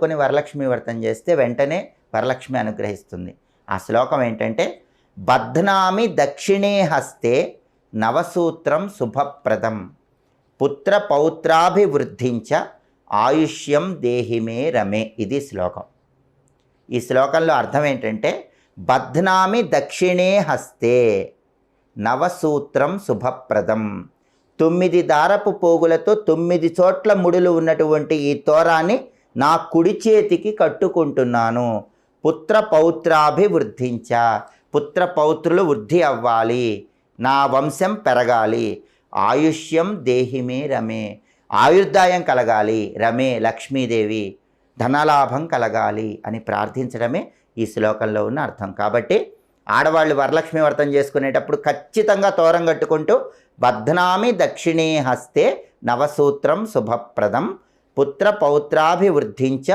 కట్టుకొని వరలక్ష్మి వ్రతం చేస్తే వెంటనే వరలక్ష్మి అనుగ్రహిస్తుంది. ఆ శ్లోకం ఏంటంటే బధ్నామి దక్షిణే హస్తే నవసూత్రం శుభప్రదం. పుత్ర పౌత్రాభివృద్ధించ ఆయుష్యం దేహిమే రమే. ఇది శ్లోకం. ఈ శ్లోకంలో అర్థం ఏంటంటే బధ్నామి దక్షిణే హస్తే నవసూత్రం శుభప్రదం. తొమ్మిది దారపు పోగులతో తొమ్మిది చోట్ల ముడులు ఉన్నటువంటి ఈ తోరాన్ని నా కుడి చేతికి కట్టుకుంటున్నాను. పుత్ర పౌత్రాభివృద్ధించ. పుత్ర పౌత్రులు వృద్ధి అవ్వాలి. నా వంశం పెరగాలి. ఆయుష్యం దేహిమే రమే. ఆయుర్దాయం కలగాలి. రమే లక్ష్మీదేవి. ధనలాభం కలగాలి అని ప్రార్థించడమే ఈ శ్లోకంలో ఉన్న అర్థం. కాబట్టి ఆడవాళ్ళు వరలక్ష్మి వ్రతం చేసుకునేటప్పుడు ఖచ్చితంగా తోరం కట్టుకుంటూ బద్నామి దక్షిణే హస్తే నవసూత్రం శుభప్రదం పుత్ర పౌత్రాభివృద్ధించ